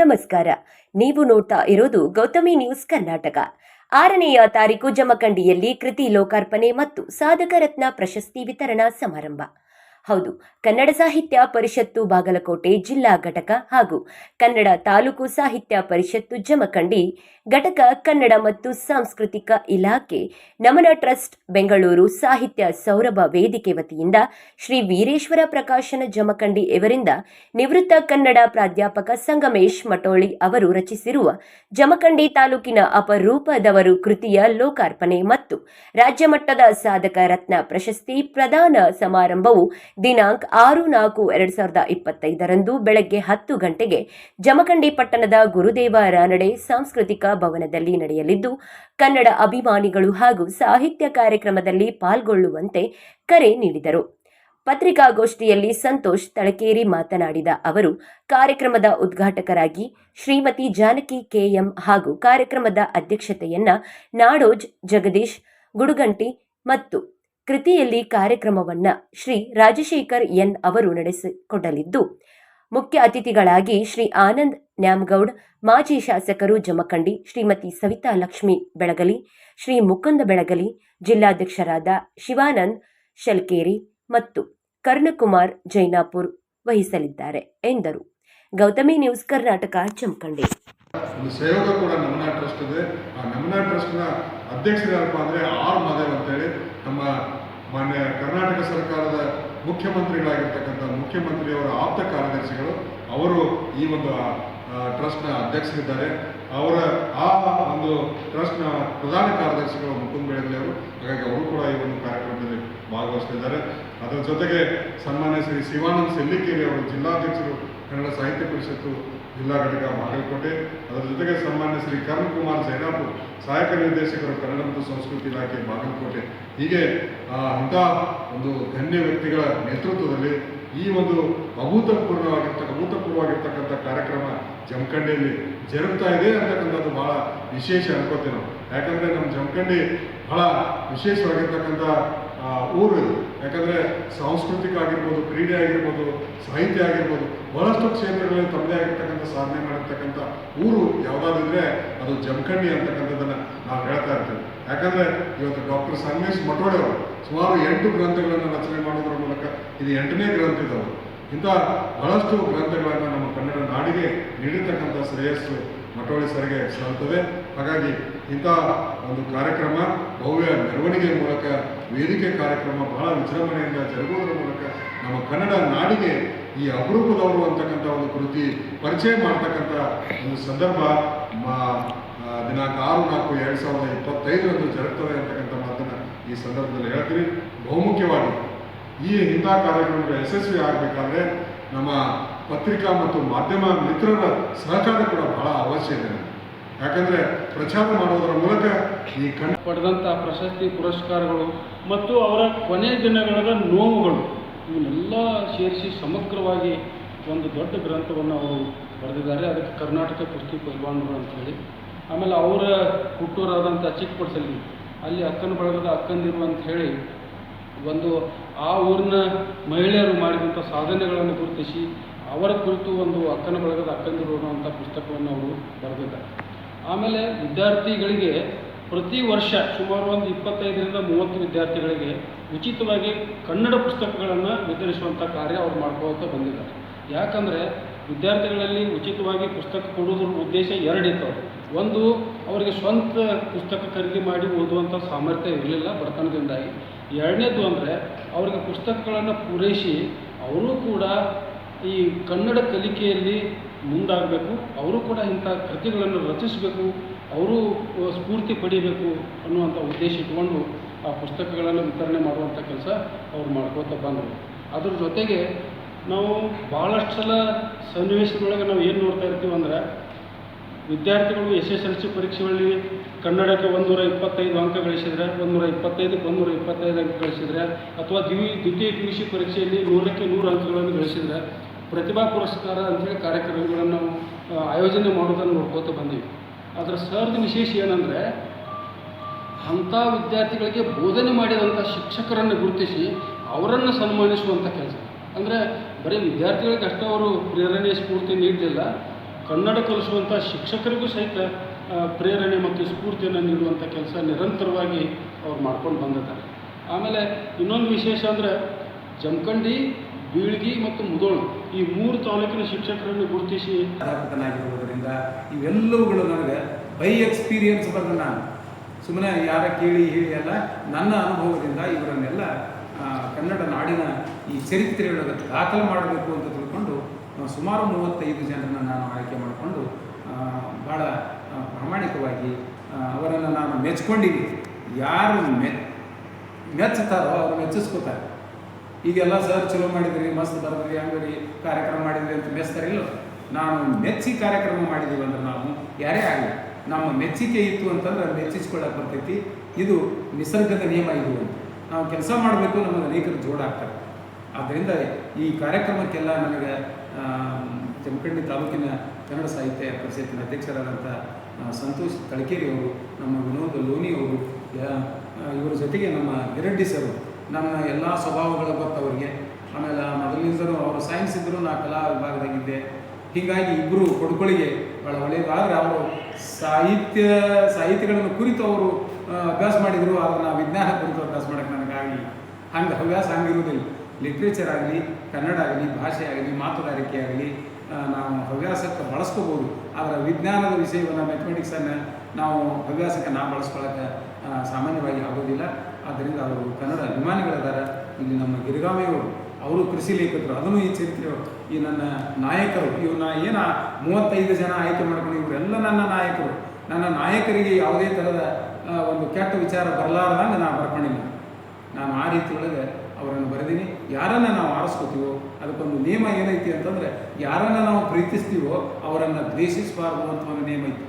ನಮಸ್ಕಾರ. ನೀವು ನೋಡ್ತಾ ಇರೋದು ಗೌತಮಿ ನ್ಯೂಸ್ ಕರ್ನಾಟಕ. ಆರನೆಯ ತಾರೀಕು ಜಮಖಂಡಿಯಲ್ಲಿ ಕೃತಿ ಲೋಕಾರ್ಪಣೆ ಮತ್ತು ಸಾಧಕ ರತ್ನ ಪ್ರಶಸ್ತಿ ವಿತರಣಾ ಸಮಾರಂಭ. ಹೌದು. ಕನ್ನಡ ಸಾಹಿತ್ಯ ಪರಿಷತ್ತು ಬಾಗಲಕೋಟೆ ಜಿಲ್ಲಾ ಘಟಕ ಹಾಗೂ ಕನ್ನಡ ತಾಲೂಕು ಸಾಹಿತ್ಯ ಪರಿಷತ್ತು ಜಮಖಂಡಿ ಘಟಕ ಕನ್ನಡ ಮತ್ತು ಸಾಂಸ್ಕೃತಿಕ ಇಲಾಖೆ ನಮನ ಟ್ರಸ್ಟ್ ಬೆಂಗಳೂರು ಸಾಹಿತ್ಯ ಸೌರಭ ವೇದಿಕೆ ವತಿಯಿಂದ ಶ್ರೀ ವೀರೇಶ್ವರ ಪ್ರಕಾಶನ ಜಮಖಂಡಿ ಇವರಿಂದ ನಿವೃತ್ತ ಕನ್ನಡ ಪ್ರಾಧ್ಯಾಪಕ ಸಂಗಮೇಶ್ ಮಟೋಳಿ ಅವರು ರಚಿಸಿರುವ ಜಮಖಂಡಿ ತಾಲೂಕಿನ ಅಪರೂಪದವರು ಕೃತಿಯ ಲೋಕಾರ್ಪಣೆ ಮತ್ತು ರಾಜ್ಯಮಟ್ಟದ ಸಾಧಕ ರತ್ನ ಪ್ರಶಸ್ತಿ ಪ್ರದಾನ ಸಮಾರಂಭವು ದಿನಾಂಕ ಆರು ನಾಲ್ಕು ಎರಡ್ ಸಾವಿರದ ಇಪ್ಪತ್ತೈದರಂದು ಬೆಳಗ್ಗೆ ಹತ್ತು ಗಂಟೆಗೆ ಜಮಖಂಡಿ ಪಟ್ಟಣದ ಗುರುದೇವ ರಾನಡೆ ಸಾಂಸ್ಕೃತಿಕ ಭವನದಲ್ಲಿ ನಡೆಯಲಿದ್ದು, ಕನ್ನಡ ಅಭಿಮಾನಿಗಳು ಹಾಗೂ ಸಾಹಿತ್ಯ ಕಾರ್ಯಕ್ರಮದಲ್ಲಿ ಪಾಲ್ಗೊಳ್ಳುವಂತೆ ಕರೆ ನೀಡಿದರು. ಪತ್ರಿಕಾಗೋಷ್ಠಿಯಲ್ಲಿ ಸಂತೋಷ್ ತಳಕೇರಿ ಮಾತನಾಡಿದ ಅವರು, ಕಾರ್ಯಕ್ರಮದ ಉದ್ಘಾಟಕರಾಗಿ ಶ್ರೀಮತಿ ಜಾನಕಿ ಕೆಎಂ ಹಾಗೂ ಕಾರ್ಯಕ್ರಮದ ಅಧ್ಯಕ್ಷತೆಯನ್ನ ನಾಡೋಜ್ ಜಗದೀಶ್ ಗುಡುಗಂಟಿ ಮತ್ತು ಕೃತಿಯಲ್ಲಿ ಕಾರ್ಯಕ್ರಮವನ್ನ ಶ್ರೀ ರಾಜಶೇಖರ್ ಎನ್ ಅವರು ನಡೆಸಿಕೊಡಲಿದ್ದು, ಮುಖ್ಯ ಅತಿಥಿಗಳಾಗಿ ಶ್ರೀ ಆನಂದ್ ನ್ಯಾಮಗೌಡ್, ಮಾಜಿ ಶಾಸಕರು ಜಮಖಂಡಿ ಶ್ರೀಮತಿ ಸವಿತಾ ಲಕ್ಷ್ಮಿ ಬೆಳಗಲಿ, ಶ್ರೀ ಮುಕುಂದ ಬೆಳಗಲಿ, ಜಿಲ್ಲಾಧ್ಯಕ್ಷರಾದ ಶಿವಾನಂದ್ ಶಲ್ಕೇರಿ ಮತ್ತು ಕರ್ಣಕುಮಾರ್ ಜೈನಾಪುರ್ ವಹಿಸಲಿದ್ದಾರೆ ಎಂದರು. ಗೌತಮಿ ನ್ಯೂಸ್ ಕರ್ನಾಟಕ, ಜಮಖಂಡಿ. ಒಂದು ಸಹಯೋಗ ಕೂಡ ನಮನಾ ಟ್ರಸ್ಟ್ ಇದೆ. ಆ ನಮನ ಟ್ರಸ್ಟ್ನ ಅಧ್ಯಕ್ಷರು ಯಾರಪ್ಪ ಅಂದರೆ ಆರ್ ಮಾದೇವ್ ಅಂತೇಳಿ. ನಮ್ಮ ಮಾನ್ಯ ಕರ್ನಾಟಕ ಸರ್ಕಾರದ ಮುಖ್ಯಮಂತ್ರಿಗಳಾಗಿರ್ತಕ್ಕಂಥ ಮುಖ್ಯಮಂತ್ರಿಯವರ ಆಪ್ತ ಕಾರ್ಯದರ್ಶಿಗಳು, ಅವರು ಈ ಒಂದು ಟ್ರಸ್ಟ್ನ ಅಧ್ಯಕ್ಷರಿದ್ದಾರೆ. ಅವರ, ಆ ಒಂದು ಟ್ರಸ್ಟ್ನ ಪ್ರಧಾನ ಕಾರ್ಯದರ್ಶಿಗಳು ಮುಕುಂದ್ ಬೆಳಗಲಿ ಹಾಗಾಗಿ ಅವರು ಕೂಡ ಈ ಒಂದು ಕಾರ್ಯಕ್ರಮದಲ್ಲಿ ಭಾಗವಹಿಸ್ತಿದ್ದಾರೆ. ಅದರ ಜೊತೆಗೆ ಸನ್ಮಾನ್ಯ ಶ್ರೀ ಶಿವಾನಂದ್ ಸೆಲ್ಲಿಕೇರಿ ಅವರು ಜಿಲ್ಲಾಧ್ಯಕ್ಷರು ಕನ್ನಡ ಸಾಹಿತ್ಯ ಪರಿಷತ್ತು ಜಿಲ್ಲಾ ಘಟಕ ಬಾಗಲಕೋಟೆ ಅದರ ಜೊತೆಗೆ ಸನ್ಮಾನ್ಯ ಶ್ರೀ ಕರ್ಮ್ ಕುಮಾರ್ ಜೈನಾಪುರ್, ಸಹಾಯಕ ನಿರ್ದೇಶಕರು ಕನ್ನಡ ಮತ್ತು ಸಂಸ್ಕೃತಿ ಇಲಾಖೆ ಬಾಗಲಕೋಟೆ ಹೀಗೆ ಇಂಥ ಒಂದು ಗಣ್ಯ ವ್ಯಕ್ತಿಗಳ ನೇತೃತ್ವದಲ್ಲಿ ಈ ಒಂದು ಅಭೂತಪೂರ್ವವಾಗಿರ್ತಕ್ಕ ಅಭೂತಪೂರ್ವವಾಗಿರ್ತಕ್ಕಂಥ ಕಾರ್ಯಕ್ರಮ ಜಮಖಂಡಿಯಲ್ಲಿ ಜರುಗ್ತಾ ಇದೆ ಅಂತಕ್ಕಂಥದ್ದು ಬಹಳ ವಿಶೇಷ ಅನ್ಕೋತೀವಿ ನಾವು. ಯಾಕಂದರೆ ನಮ್ಮ ಜಮಖಂಡಿ ಬಹಳ ವಿಶೇಷವಾಗಿರ್ತಕ್ಕಂಥ ಊರು ಇದು ಯಾಕಂದರೆ ಸಾಂಸ್ಕೃತಿಕ ಆಗಿರ್ಬೋದು ಕ್ರೀಡೆ ಆಗಿರ್ಬೋದು ಸಾಹಿತ್ಯ ಆಗಿರ್ಬೋದು ಬಹಳಷ್ಟು ಕ್ಷೇತ್ರಗಳಲ್ಲಿ ತಮ್ಮದೇ ಆಗಿರ್ತಕ್ಕಂಥ ಸಾಧನೆ ಮಾಡಿರ್ತಕ್ಕಂಥ ಊರು ಯಾವುದಾದಿದ್ರೆ ಅದು ಜಮಖಂಡಿ ಅಂತಕ್ಕಂಥದ್ದನ್ನು ನಾವು ಹೇಳ್ತಾ ಇರ್ತೀವಿ. ಯಾಕಂದರೆ ಇವತ್ತು ಡಾಕ್ಟರ್ ಸಂಗಮೇಶ್ ಮಠೋಡೆ ಅವರು ಸುಮಾರು ಎಂಟು ಗ್ರಂಥಗಳನ್ನು ರಚನೆ ಮಾಡೋದ್ರ ಮೂಲಕ ಇದು ಎಂಟನೇ ಗ್ರಂಥ ಇದವರು ಇಂಥ ಬಹಳಷ್ಟು ಗ್ರಂಥಗಳನ್ನು ನಮ್ಮ ಕನ್ನಡ ನಾಡಿಗೆ ನೀಡಿರ್ತಕ್ಕಂಥ ಶ್ರೇಯಸ್ಸು ಮಠೋಳಿ ಸರಿಗೆ ಸಲ್ಲುತ್ತದೆ ಹಾಗಾಗಿ ಇಂಥ ಒಂದು ಕಾರ್ಯಕ್ರಮ ಭವ್ಯ ಮೆರವಣಿಗೆ ಮೂಲಕ, ವೇದಿಕೆ ಕಾರ್ಯಕ್ರಮ ಬಹಳ ವಿಜೃಂಭಣೆಯಿಂದ ಜರುಗುವುದರ ಮೂಲಕ ನಮ್ಮ ಕನ್ನಡ ನಾಡಿಗೆ ಈ ಅಪರೂಪದವರು ಅಂತಕ್ಕಂಥ ಒಂದು ಕೃತಿ ಪರಿಚಯ ಮಾಡ್ತಕ್ಕಂಥ ಒಂದು ಸಂದರ್ಭ ದಿನಾಂಕ ಆರು ನಾಲ್ಕು ಎರಡು ಸಾವಿರದ ಇಪ್ಪತ್ತೈದರಂದು ಜರುಗ್ತದೆ ಅಂತಕ್ಕಂಥ ಮಾತನ್ನು ಈ ಸಂದರ್ಭದಲ್ಲಿ ಹೇಳ್ತೀನಿ. ಬಹುಮುಖ್ಯವಾಗಿ ಈ ಇಂಥ ಕಾರ್ಯಕ್ರಮಗಳು ಯಶಸ್ವಿ ಆಗಬೇಕಾದ್ರೆ ನಮ್ಮ ಪತ್ರಿಕಾ ಮತ್ತು ಮಾಧ್ಯಮ ಮಿತ್ರರ ಸಹಕಾರ ಕೂಡ ಬಹಳ ಅವಶ್ಯ ಇದೆ. ಯಾಕಂದರೆ ಪ್ರಚಾರ ಮಾಡೋದರ ಮೂಲಕ ಈ ಕನ್ನಡ ಪಡೆದಂಥ ಪ್ರಶಸ್ತಿ ಪುರಸ್ಕಾರಗಳು ಮತ್ತು ಅವರ ಕೊನೆ ದಿನಗಳ ನೋವುಗಳು, ಇವನ್ನೆಲ್ಲ ಸೇರಿಸಿ ಸಮಗ್ರವಾಗಿ ಒಂದು ದೊಡ್ಡ ಗ್ರಂಥವನ್ನು ಅವರು ಬರೆದಿದ್ದಾರೆ. ಅದಕ್ಕೆ ಕರ್ನಾಟಕ ಕುಸ್ತಿ ಪೈಲ್ವಾನರು ಅಂತ ಹೇಳಿ. ಆಮೇಲೆ ಅವರ ಹುಟ್ಟೂರಾದಂಥ ಚಿಕ್ಕಪಡಿಸಲಿ ಅಲ್ಲಿ ಅಕ್ಕನ ಬಳಗದ ಅಕ್ಕಂದಿರು ಅಂತ ಹೇಳಿ ಒಂದು ಆ ಊರಿನ ಮಹಿಳೆಯರು ಮಾಡಿದಂಥ ಸಾಧನೆಗಳನ್ನು ಗುರುತಿಸಿ ಅವರ ಕುರಿತು ಒಂದು ಅಕ್ಕನ ಬಳಗದ ಅಕ್ಕಂದಿರು ಅನ್ನುವಂಥ ಪುಸ್ತಕವನ್ನು ಅವರು ಬರೆದಿದ್ದಾರೆ. ಆಮೇಲೆ ವಿದ್ಯಾರ್ಥಿಗಳಿಗೆ ಪ್ರತಿ ವರ್ಷ ಸುಮಾರು ಒಂದು ಇಪ್ಪತ್ತೈದರಿಂದ ಮೂವತ್ತು ವಿದ್ಯಾರ್ಥಿಗಳಿಗೆ ಉಚಿತವಾಗಿ ಕನ್ನಡ ಪುಸ್ತಕಗಳನ್ನು ವಿತರಿಸುವಂಥ ಕಾರ್ಯ ಅವ್ರು ಮಾಡ್ಕೋತ ಬಂದಿದ್ದಾರೆ. ಯಾಕಂದರೆ ವಿದ್ಯಾರ್ಥಿಗಳಲ್ಲಿ ಉಚಿತವಾಗಿ ಪುಸ್ತಕ ಕೊಡೋದ್ರ ಉದ್ದೇಶ ಎರಡಿತ್ತು ಒಂದು, ಅವರಿಗೆ ಸ್ವಂತ ಪುಸ್ತಕ ಖರೀದಿ ಮಾಡಿ ಓದುವಂಥ ಸಾಮರ್ಥ್ಯ ಇರಲಿಲ್ಲ ಬಡತನದಿಂದಾಗಿ. ಎರಡನೇದು ಅಂದರೆ ಅವರಿಗೆ ಪುಸ್ತಕಗಳನ್ನು ಪೂರೈಸಿ ಅವರೂ ಕೂಡ ಈ ಕನ್ನಡ ಕಲಿಕೆಯಲ್ಲಿ ಮುಂದಾಗಬೇಕು, ಅವರು ಕೂಡ ಇಂಥ ಕೃತಿಗಳನ್ನು ರಚಿಸಬೇಕು, ಅವರು ಸ್ಫೂರ್ತಿ ಪಡಿಬೇಕು ಅನ್ನುವಂಥ ಉದ್ದೇಶ ಇಟ್ಕೊಂಡು ಆ ಪುಸ್ತಕಗಳನ್ನು ವಿತರಣೆ ಮಾಡುವಂಥ ಕೆಲಸ ಅವ್ರು ಮಾಡ್ಕೋತ ಬಂದರು. ಅದ್ರ ಜೊತೆಗೆ ನಾವು ಭಾಳಷ್ಟು ಸಲ ಸನ್ನಿವೇಶದೊಳಗೆ ನಾವು ಏನು ನೋಡ್ತಾ ಇರ್ತೀವಿ ಅಂದ್ರೆ ವಿದ್ಯಾರ್ಥಿಗಳು ಎಸ್ ಎಸ್ ಎಲ್ ಸಿ ಪರೀಕ್ಷೆಗಳಲ್ಲಿ ಕನ್ನಡಕ್ಕೆ ಒಂದೂರ ಇಪ್ಪತ್ತೈದು ಅಂಕ ಗಳಿಸಿದರೆ, ಒಂದೂರ ಇಪ್ಪತ್ತೈದಕ್ಕೆ ಒಂದೂರ ಇಪ್ಪತ್ತೈದು ಅಂಕ ಗಳಿಸಿದರೆ, ಅಥವಾ ದ್ವಿ, ದ್ವಿತೀಯ ಪಿ ಯು ಸಿ ಪರೀಕ್ಷೆಯಲ್ಲಿ ನೂರಕ್ಕೆ ನೂರು ಅಂಕಗಳನ್ನು ಗಳಿಸಿದರೆ, ಪ್ರತಿಭಾ ಪುರಸ್ಕಾರ ಅಂತೇಳಿ ಕಾರ್ಯಕ್ರಮಗಳನ್ನು ನಾವು ಆಯೋಜನೆ ಮಾಡೋದನ್ನು ನೋಡ್ಕೋತ ಬಂದೀವಿ. ಅದರ ಸರ್ದ ವಿಶೇಷ ಏನಂದರೆ, ಅಂಥ ವಿದ್ಯಾರ್ಥಿಗಳಿಗೆ ಬೋಧನೆ ಮಾಡಿದಂಥ ಶಿಕ್ಷಕರನ್ನು ಗುರುತಿಸಿ ಅವರನ್ನು ಸನ್ಮಾನಿಸುವಂಥ ಕೆಲಸ. ಅಂದರೆ ಬರೀ ವಿದ್ಯಾರ್ಥಿಗಳಿಗೆ ಅಷ್ಟೇ ಅವರು ಪ್ರೇರಣೆ, ಸ್ಫೂರ್ತಿ ನೀಡಲಿಲ್ಲ. ಕನ್ನಡ ಕಲಿಸುವಂಥ ಶಿಕ್ಷಕರಿಗೂ ಸಹಿತ ಪ್ರೇರಣೆ ಮತ್ತು ಸ್ಫೂರ್ತಿಯನ್ನು ನೀಡುವಂಥ ಕೆಲಸ ನಿರಂತರವಾಗಿ ಅವ್ರು ಮಾಡ್ಕೊಂಡು ಬಂದಿದ್ದಾರೆ. ಆಮೇಲೆ ಇನ್ನೊಂದು ವಿಶೇಷ ಅಂದರೆ ಜಮಖಂಡಿ, ಬೀಳ್ಗಿ ಮತ್ತು ಮುದೋಳು ಈ ಮೂರು ತಾಲೂಕಿನ ಶಿಕ್ಷಕರನ್ನು ಗುರುತಿಸಿ ಅಧ್ಯಾಪಕನಾಗಿರುವುದರಿಂದ ಇವೆಲ್ಲವುಗಳು ನನಗೆ ಬೈ ಎಕ್ಸ್ಪೀರಿಯನ್ಸ್ ಬಂದ ನಾನು ಸುಮ್ಮನೆ ಯಾರ ಕೇಳಿ ಹೇಳಿ ಅಲ್ಲ, ನನ್ನ ಅನುಭವದಿಂದ ಇವರನ್ನೆಲ್ಲ ಕನ್ನಡ ನಾಡಿನ ಈ ಚರಿತ್ರೆಯೊಳಗೆ ದಾಖಲು ಮಾಡಬೇಕು ಅಂತ ತಿಳ್ಕೊಂಡು ಸುಮಾರು ಮೂವತ್ತೈದು ಜನರನ್ನು ನಾನು ಆಯ್ಕೆ ಮಾಡಿಕೊಂಡು ಭಾಳ ಪ್ರಾಮಾಣಿಕವಾಗಿ ಅವರನ್ನು ನಾನು ಮೆಚ್ಕೊಂಡಿದ್ದೀನಿ. ಯಾರು ಮೆ ಮೆಚ್ಚುತ್ತಾರೋ ಅವರು ಮೆಚ್ಚಿಸ್ಕೋತಾರೆ. ಈಗೆಲ್ಲ ಸರ್ ಚಲೋ ಮಾಡಿದ್ರಿ, ಮಸ್ತ್ ಬರೆದ್ರಿ, ಹಂಗ್ರಿ, ಕಾರ್ಯಕ್ರಮ ಮಾಡಿದ್ರಿ ಅಂತ ಮೆಚ್ತಾರಿಲ್ಲ ನಾನು ಮೆಚ್ಚಿ ಕಾರ್ಯಕ್ರಮ ಮಾಡಿದ್ದೀವಿ ಅಂದ್ರೆ ನಾವು ಯಾರೇ ಆಗಲಿ, ನಮ್ಮ ಮೆಚ್ಚಿಕೆ ಇತ್ತು ಅಂತಂದ್ರೆ ಮೆಚ್ಚಿಸ್ಕೊಳ್ಳೋಕೆ ಬರ್ತೈತಿ. ಇದು ನಿಸರ್ಗದ ನಿಯಮ ಇದು ನಾವು ಕೆಲಸ ಮಾಡಬೇಕು ನಮಗೆ ಅನೇಕರು ಜೋಡಾಗ್ತಾರೆ. ಆದ್ದರಿಂದ ಈ ಕಾರ್ಯಕ್ರಮಕ್ಕೆಲ್ಲ ನನಗೆ ಜಮಖಂಡಿ ತಾಲೂಕಿನ ಕನ್ನಡ ಸಾಹಿತ್ಯ ಪರಿಷತ್ತಿನ ಅಧ್ಯಕ್ಷರಾದಂಥ ಸಂತೋಷ್ ತಳಕೇರಿ ಅವರು, ನಮ್ಮ ವಿನೋದ್ ಲೋನಿ ಅವರು ಇವರ ಜೊತೆಗೆ ನಮ್ಮ ಗಿರಡ್ಡಿ ಸರ್ ನನ್ನ ಎಲ್ಲ ಸ್ವಭಾವಗಳ ಗೊತ್ತು ಅವರಿಗೆ. ಆಮೇಲೆ ಮೊದಲಿನಿಂದಲೂ ಅವರು ಸೈನ್ಸ್ ಇದ್ದರು ನಾ ಕಲಾ ವಿಭಾಗದಾಗಿದ್ದೆ. ಹೀಗಾಗಿ ಇಬ್ಬರು ಕೊಡ್ಕೊಳ್ಳಿಗೆ ಭಾಳ ಒಳ್ಳೆಯದಾದರೆ ಅವರು ಸಾಹಿತ್ಯ, ಸಾಹಿತ್ಯಗಳನ್ನು ಕುರಿತು ಅವರು ಅಭ್ಯಾಸ ಮಾಡಿದರು, ಆದರೆ ವಿಜ್ಞಾನ ಕುರಿತು ಅಭ್ಯಾಸ ಮಾಡೋಕ್ಕೆ ನನಗಾಗಿ ಹಂಗೆ ಹವ್ಯಾಸ ಹಂಗಿರುವುದಿಲ್ಲ. ಲಿಟ್ರೇಚರ್ ಆಗಲಿ, ಕನ್ನಡ ಆಗಲಿ, ಭಾಷೆ ಆಗಲಿ, ಮಾತುಗಾರಿಕೆ ಆಗಲಿ ನಾವು ಹವ್ಯಾಸಕ್ಕೆ ಬಳಸ್ಕೋಬೋದು. ಆದರೆ ವಿಜ್ಞಾನದ ವಿಷಯವನ್ನು ಮೆಥಮೆಟಿಕ್ಸನ್ನು ನಾವು ಹವ್ಯಾಸಕ್ಕೆ ನಾವು ಬಳಸ್ಕೊಳ್ಳೋಕೆ ಸಾಮಾನ್ಯವಾಗಿ ಆಗೋದಿಲ್ಲ. ಆದ್ದರಿಂದ ಅವರು ಕನ್ನಡ ಅಭಿಮಾನಿಗಳಿದ್ದಾರೆ ಇಲ್ಲಿ ನಮ್ಮ ಗಿರಿಗಾಮಿಯವರು ಅವರು ಕೃಷಿ ಲೇಖಕರು, ಅದನ್ನು ಈ ಚರಿತ್ರೆ ಈ ನನ್ನ ನಾಯಕರು ಇವು ನಾ ಏನು ಮೂವತ್ತೈದು ಜನ ಆಯ್ಕೆ ಮಾಡ್ಕೊಂಡು ಇವರೆಲ್ಲ ನನ್ನ ನಾಯಕರು. ನನ್ನ ನಾಯಕರಿಗೆ ಯಾವುದೇ ಥರದ ಒಂದು ಕೆಟ್ಟ ವಿಚಾರ ಬರಲಾರ್ದಂಗೆ ನಾನು ಬರ್ಕೊಂಡಿಲ್ಲ. ನಾನು ಆ ರೀತಿ ಒಳಗೆ ಅವರನ್ನು ಬರೆದೀನಿ. ಯಾರನ್ನು ನಾವು ಆರಿಸ್ಕೋತೀವೋ, ಅದಕ್ಕೊಂದು ನಿಯಮ ಏನೈತಿ ಅಂತಂದ್ರೆ, ಯಾರನ್ನು ನಾವು ಪ್ರೀತಿಸ್ತೀವೋ, ಅವರನ್ನು ದ್ವೇಷಿಸಬಾರ್ದು ಅಂತ ಒಂದು ನಿಯಮ ಐತಿ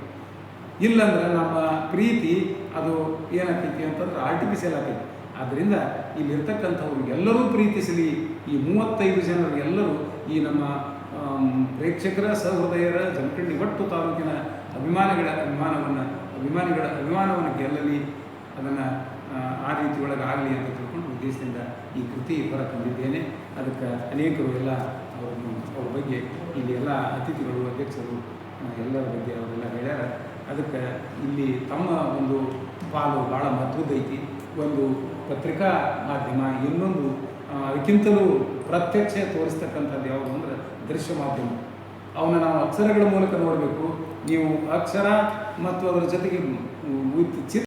ಇಲ್ಲಂದ್ರೆ ನಮ್ಮ ಪ್ರೀತಿ ಅದು ಏನಾಗ್ತೈತಿ ಅಂತಂದ್ರೆ ಆರ್ಟಿಫಿಷಿಯಲ್ ಆಗ್ತೈತಿ ಆದ್ದರಿಂದ ಇಲ್ಲಿರ್ತಕ್ಕಂಥವ್ರು ಎಲ್ಲರೂ ಪ್ರೀತಿಸಲಿ. ಈ ಮೂವತ್ತೈದು ಜನರು ಎಲ್ಲರೂ ಈ ನಮ್ಮ ಪ್ರೇಕ್ಷಕರ, ಸಹೃದಯರ ಜಮಖಂಡಿ ಒಟ್ಟು ತಾಲೂಕಿನ ಅಭಿಮಾನಿಗಳ ಅಭಿಮಾನವನ್ನು ಅಭಿಮಾನಿಗಳ ಅಭಿಮಾನವನ್ನು ಗೆಲ್ಲಲಿ. ಅದನ್ನು, ಆ ರೀತಿ ಒಳಗೆ ಆಗಲಿ ಅಂತ ಉದ್ದೇಶದಿಂದ ಈ ಕೃತಿ ಹೊರ ತಂದಿದ್ದೇನೆ ಅದಕ್ಕೆ ಅನೇಕರು ಎಲ್ಲ ಅವರು ಅವ್ರ ಬಗ್ಗೆ ಇಲ್ಲಿ ಎಲ್ಲ ಅತಿಥಿಗಳು, ಅಧ್ಯಕ್ಷರು ಎಲ್ಲರ ಬಗ್ಗೆ ಅವರೆಲ್ಲ ಹೇಳ್ಯಾರ. ಅದಕ್ಕೆ ಇಲ್ಲಿ ತಮ್ಮ ಒಂದು ಪಾಲು ಭಾಳ ಮಹತ್ವದ್ದೈತಿ ಒಂದು ಪತ್ರಿಕಾ ಮಾಧ್ಯಮ, ಇನ್ನೊಂದು ಅದಕ್ಕಿಂತಲೂ ಪ್ರತ್ಯಕ್ಷ ತೋರಿಸ್ತಕ್ಕಂಥದ್ದು ಯಾವುದು ಅಂದರೆ ದೃಶ್ಯ ಮಾಧ್ಯಮ. ಅವನ್ನ ನಾವು ಅಕ್ಷರಗಳ ಮೂಲಕ ನೋಡಬೇಕು. ನೀವು ಅಕ್ಷರ ಮತ್ತು ಅದರ ಜೊತೆಗೆ ಚಿತ್ರ